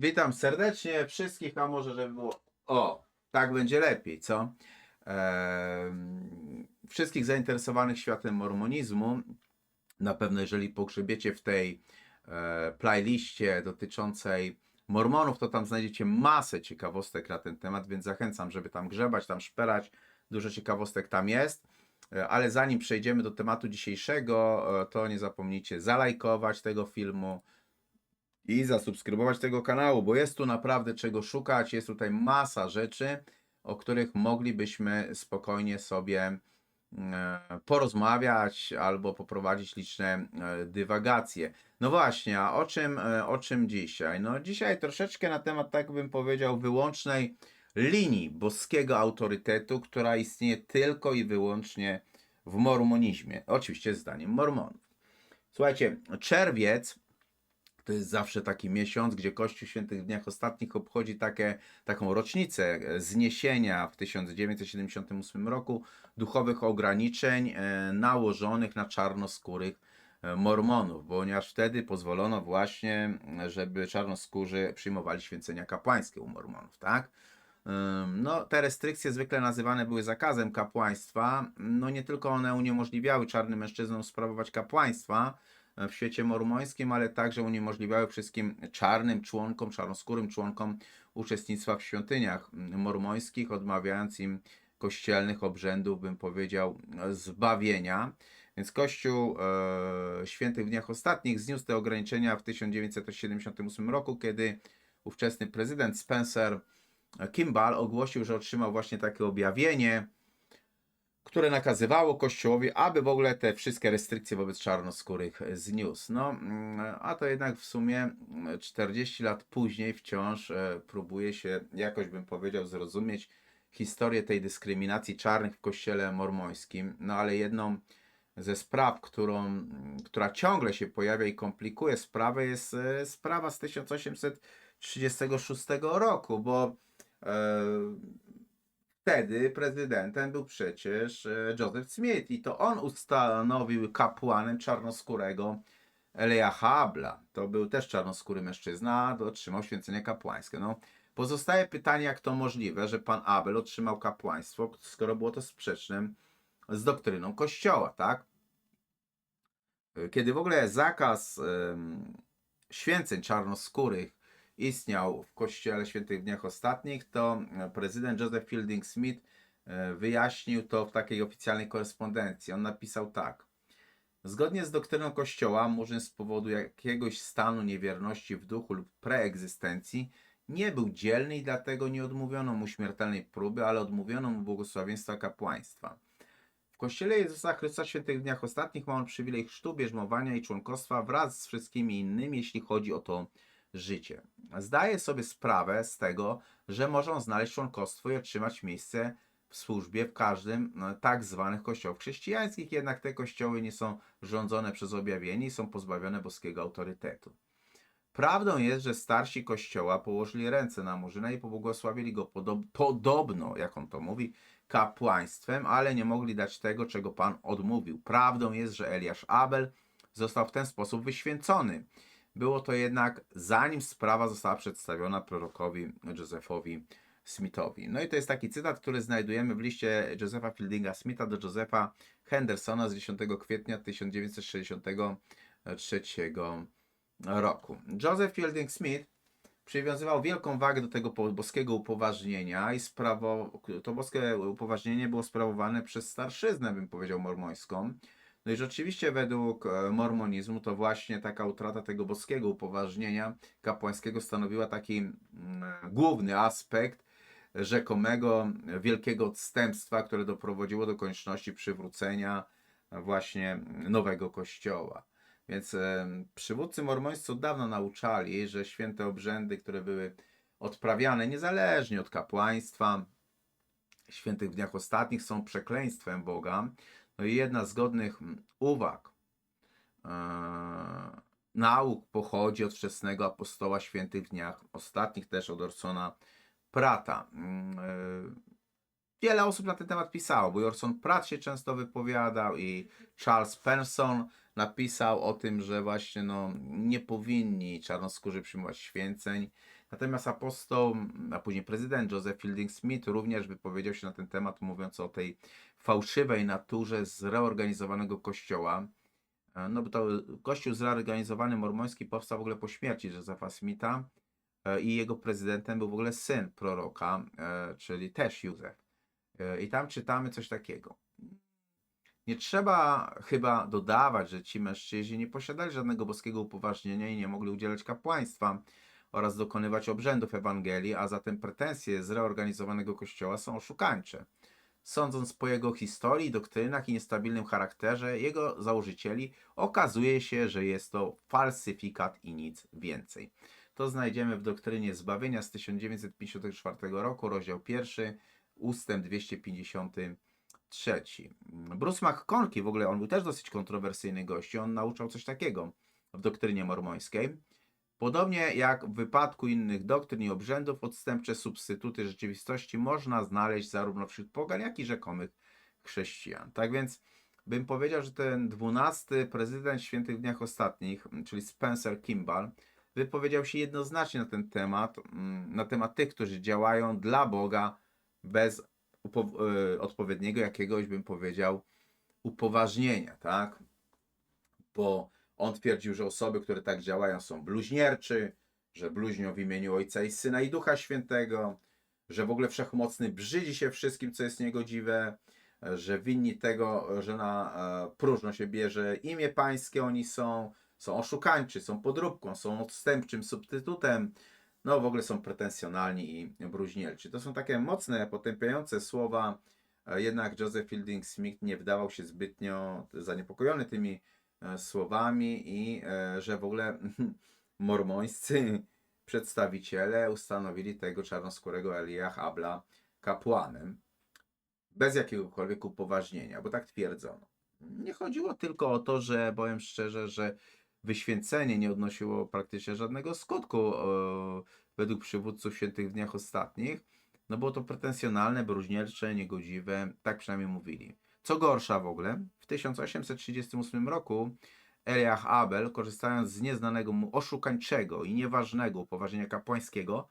Witam serdecznie wszystkich, a może żeby było. O, tak będzie lepiej, co? Em, wszystkich zainteresowanych światem mormonizmu. Na pewno, jeżeli pogrzebiecie w tej e, playliście dotyczącej Mormonów, to tam znajdziecie masę ciekawostek na ten temat, więc zachęcam, żeby tam grzebać, tam szperać. Dużo ciekawostek tam jest. E, Ale zanim przejdziemy do tematu dzisiejszego, e, to nie zapomnijcie zalajkować tego filmu, i zasubskrybować tego kanału, bo jest tu naprawdę czego szukać. Jest tutaj masa rzeczy, o których moglibyśmy spokojnie sobie e, porozmawiać albo poprowadzić liczne e, dywagacje. No właśnie, a o czym, e, o czym dzisiaj? No dzisiaj troszeczkę na temat, tak bym powiedział, wyłącznej linii boskiego autorytetu, która istnieje tylko i wyłącznie w mormonizmie. Oczywiście zdaniem mormonów. Słuchajcie, czerwiec to jest zawsze taki miesiąc, gdzie Kościół Świętych Dniach Ostatnich obchodzi takie, taką rocznicę e, zniesienia w 1978 roku duchowych ograniczeń e, nałożonych na czarnoskórych e, mormonów, ponieważ wtedy pozwolono właśnie, żeby czarnoskórzy przyjmowali święcenia kapłańskie u mormonów, tak? No, te restrykcje zwykle nazywane były zakazem kapłaństwa. No, nie tylko one uniemożliwiały czarnym mężczyznom sprawować kapłaństwa, w świecie mormońskim, ale także uniemożliwiały wszystkim czarnym członkom, czarnoskórym członkom uczestnictwa w świątyniach mormońskich, odmawiając im kościelnych obrzędów, bym powiedział, zbawienia. Więc Kościół e, Świętych w Dniach Ostatnich zniósł te ograniczenia w 1978 roku, kiedy ówczesny prezydent Spencer Kimball ogłosił, że otrzymał właśnie takie objawienie, które nakazywało Kościołowi, aby w ogóle te wszystkie restrykcje wobec czarnoskórych zniósł. No, mm, a to jednak w sumie 40 lat później wciąż e, próbuje się jakoś, bym powiedział, zrozumieć historię tej dyskryminacji czarnych w kościele mormońskim. No ale jedną ze spraw, którą, która ciągle się pojawia i komplikuje sprawę, jest e, sprawa z 1836 roku, bo e, wtedy prezydentem był przecież e, Joseph Smith i to on ustanowił kapłanem czarnoskórego Eleja Habla. To był też czarnoskóry mężczyzna, otrzymał święcenie kapłańskie. No, pozostaje pytanie, jak to możliwe, że pan Abel otrzymał kapłaństwo, skoro było to sprzeczne z doktryną Kościoła, tak? Kiedy w ogóle zakaz em, święceń czarnoskórych istniał w Kościele Świętych Dniach Ostatnich, to e, prezydent Joseph Fielding Smith e, wyjaśnił to w takiej oficjalnej korespondencji. On napisał tak. Zgodnie z doktryną Kościoła, murzyn z powodu jakiegoś stanu niewierności w duchu lub preegzystencji nie był dzielny i dlatego nie odmówiono mu śmiertelnej próby, ale odmówiono mu błogosławieństwa kapłaństwa. W Kościele Jezusa Chrystusa w Świętych Dniach Ostatnich ma on przywilej chrztu, bierzmowania i członkostwa wraz z wszystkimi innymi, jeśli chodzi o to życie. Zdaje sobie sprawę z tego, że może znaleźć członkostwo i otrzymać miejsce w służbie w każdym no, tak zwanych kościołów chrześcijańskich, jednak te kościoły nie są rządzone przez objawienie i są pozbawione boskiego autorytetu. Prawdą jest, że starsi kościoła położyli ręce na Murzyna i pobłogosławili go podob podobno, jak on to mówi, kapłaństwem, ale nie mogli dać tego, czego Pan odmówił. Prawdą jest, że Eliasz Abel został w ten sposób wyświęcony. Było to jednak zanim sprawa została przedstawiona prorokowi Josephowi Smithowi. No i to jest taki cytat, który znajdujemy w liście Josepha Fieldinga Smitha do Josepha Hendersona z 10 kwietnia 1963 roku. Joseph Fielding Smith przywiązywał wielką wagę do tego boskiego upoważnienia i sprawo, to boskie upoważnienie było sprawowane przez starszyznę, bym powiedział, mormońską. No i rzeczywiście według e, mormonizmu to właśnie taka utrata tego boskiego upoważnienia kapłańskiego stanowiła taki mm, główny aspekt rzekomego wielkiego odstępstwa, które doprowadziło do konieczności przywrócenia właśnie nowego kościoła. Więc e, przywódcy mormońscy od dawna nauczali, że święte obrzędy, które były odprawiane niezależnie od kapłaństwa, świętych dniach ostatnich są przekleństwem Boga. No i jedna z godnych mm, uwag e, nauk pochodzi od wczesnego apostoła świętych w dniach ostatnich, też od Orsona Prata. Mm, e, wiele osób na ten temat pisało, bo Orson Pratt się często wypowiadał i Charles Penson napisał o tym, że właśnie no, nie powinni czarnoskórzy przyjmować święceń. Natomiast apostoł, a później prezydent Joseph Fielding Smith również wypowiedział się na ten temat, mówiąc o tej fałszywej naturze zreorganizowanego kościoła. E, No bo to kościół zreorganizowany mormoński powstał w ogóle po śmierci Josepha Smitha e, i jego prezydentem był w ogóle syn proroka, e, czyli też Józef. I tam czytamy coś takiego. Nie trzeba chyba dodawać, że ci mężczyźni nie posiadali żadnego boskiego upoważnienia i nie mogli udzielać kapłaństwa oraz dokonywać obrzędów Ewangelii, a zatem pretensje zreorganizowanego kościoła są oszukańcze. Sądząc po jego historii, doktrynach i niestabilnym charakterze jego założycieli, okazuje się, że jest to falsyfikat i nic więcej. To znajdziemy w doktrynie zbawienia z 1954 roku, rozdział 1, ustęp 253. Bruce McConkie, w ogóle on był też dosyć kontrowersyjny gość, on nauczał coś takiego w doktrynie mormońskiej. Podobnie jak w wypadku innych doktryn i obrzędów, odstępcze substytuty rzeczywistości można znaleźć zarówno wśród pogan, jak i rzekomych chrześcijan. Tak więc bym powiedział, że ten dwunasty prezydent świętych dniach ostatnich, czyli Spencer Kimball, wypowiedział się jednoznacznie na ten temat, mm, na temat tych, którzy działają dla Boga bez y, odpowiedniego jakiegoś, bym powiedział, upoważnienia, tak? Bo on twierdził, że osoby, które tak działają, są bluźnierczy, że bluźnią w imieniu Ojca i Syna i Ducha Świętego, że w ogóle Wszechmocny brzydzi się wszystkim, co jest niegodziwe, że winni tego, że na e, próżno się bierze imię Pańskie oni są, są oszukańczy, są podróbką, są odstępczym substytutem, no w ogóle są pretensjonalni i bluźnierczy. To są takie mocne, potępiające słowa, e, jednak Joseph Fielding Smith nie wydawał się zbytnio zaniepokojony tymi słowami i e, że w ogóle mormońscy przedstawiciele ustanowili tego czarnoskórego Eliach Abla kapłanem bez jakiegokolwiek upoważnienia, bo tak twierdzono. Nie chodziło tylko o to, że powiem szczerze, że wyświęcenie nie odnosiło praktycznie żadnego skutku e, według przywódców świętych w dniach ostatnich. No było to pretensjonalne, bróżniercze, niegodziwe, tak przynajmniej mówili. Co gorsza w ogóle, w 1838 roku Eliach Abel, korzystając z nieznanego mu oszukańczego i nieważnego upoważnienia kapłańskiego,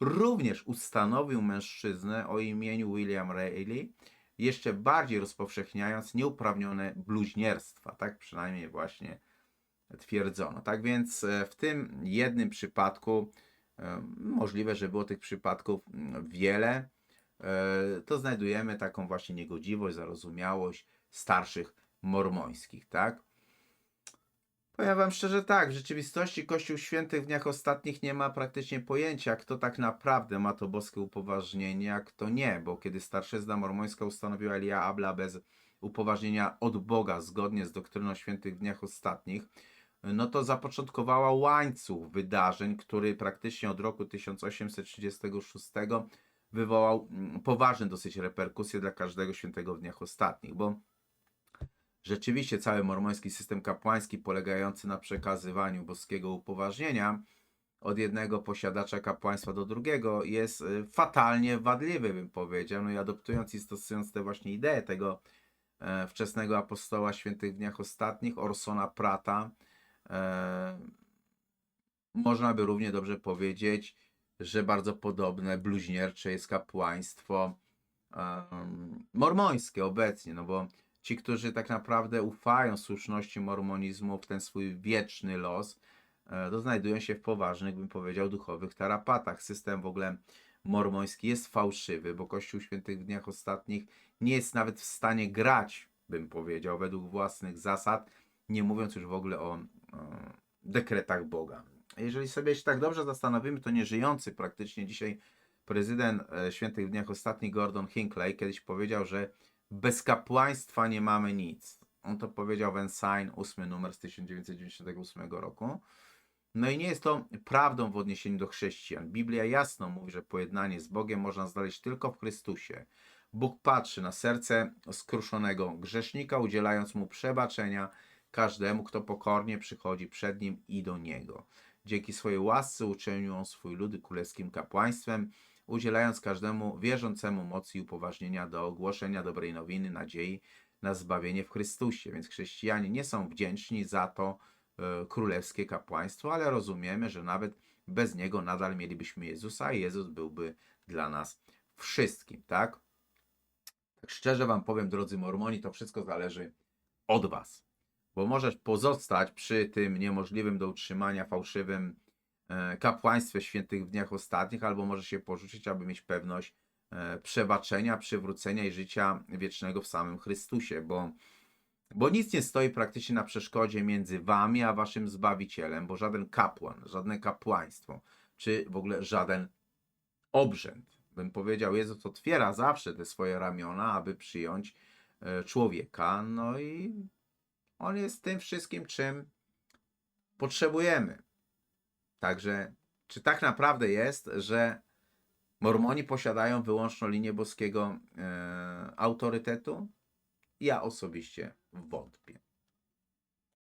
również ustanowił mężczyznę o imieniu William Rayleigh, jeszcze bardziej rozpowszechniając nieuprawnione bluźnierstwa. Tak przynajmniej właśnie twierdzono. Tak więc e, w tym jednym przypadku, e, możliwe, że było tych przypadków mm, wiele, to znajdujemy taką właśnie niegodziwość, zarozumiałość starszych mormońskich, tak? Powiem wam szczerze tak, w rzeczywistości Kościół Świętych w dniach ostatnich nie ma praktycznie pojęcia, kto tak naprawdę ma to boskie upoważnienie, a kto nie, bo kiedy starszyzna mormońska ustanowiła Elia Abla bez upoważnienia od Boga, zgodnie z doktryną Świętych w dniach ostatnich, no to zapoczątkowała łańcuch wydarzeń, który praktycznie od roku 1836 wywołał mm, poważne dosyć reperkusje dla każdego świętego w dniach ostatnich, bo rzeczywiście cały mormoński system kapłański polegający na przekazywaniu boskiego upoważnienia od jednego posiadacza kapłaństwa do drugiego jest y, fatalnie wadliwy, bym powiedział. No i adoptując i stosując te właśnie idee tego e, wczesnego apostoła świętych w dniach ostatnich, Orsona Prata, e, można by równie dobrze powiedzieć, że bardzo podobne, bluźniercze jest kapłaństwo em, mormońskie obecnie, no bo ci, którzy tak naprawdę ufają słuszności mormonizmu w ten swój wieczny los, e, to znajdują się w poważnych, bym powiedział, duchowych tarapatach. System w ogóle mormoński jest fałszywy, bo Kościół Świętych w dniach ostatnich nie jest nawet w stanie grać, bym powiedział, według własnych zasad, nie mówiąc już w ogóle o e, dekretach Boga. Jeżeli sobie się tak dobrze zastanowimy, to nieżyjący praktycznie dzisiaj prezydent e, Świętych dniach ostatnich Gordon Hinckley kiedyś powiedział, że bez kapłaństwa nie mamy nic. On to powiedział w Ensign, ósmy numer z 1998 roku. No i nie jest to prawdą w odniesieniu do chrześcijan. Biblia jasno mówi, że pojednanie z Bogiem można znaleźć tylko w Chrystusie. Bóg patrzy na serce skruszonego grzesznika, udzielając mu przebaczenia każdemu, kto pokornie przychodzi przed nim i do niego. Dzięki swojej łasce uczynił on swój lud królewskim kapłaństwem, udzielając każdemu wierzącemu mocy i upoważnienia do ogłoszenia dobrej nowiny, nadziei na zbawienie w Chrystusie. Więc chrześcijanie nie są wdzięczni za to e, królewskie kapłaństwo, ale rozumiemy, że nawet bez niego nadal mielibyśmy Jezusa i Jezus byłby dla nas wszystkim, tak? Tak szczerze wam powiem, drodzy Mormoni, to wszystko zależy od was. Bo możesz pozostać przy tym niemożliwym do utrzymania fałszywym e, kapłaństwie świętych w dniach ostatnich, albo możesz się porzucić, aby mieć pewność e, przebaczenia, przywrócenia i życia wiecznego w samym Chrystusie, bo, bo nic nie stoi praktycznie na przeszkodzie między wami a waszym Zbawicielem, bo żaden kapłan, żadne kapłaństwo, czy w ogóle żaden obrzęd, bym powiedział, Jezus otwiera zawsze te swoje ramiona, aby przyjąć e, człowieka, no i on jest tym wszystkim, czym potrzebujemy. Także, czy tak naprawdę jest, że Mormoni posiadają wyłączną linię boskiego e, autorytetu? Ja osobiście wątpię.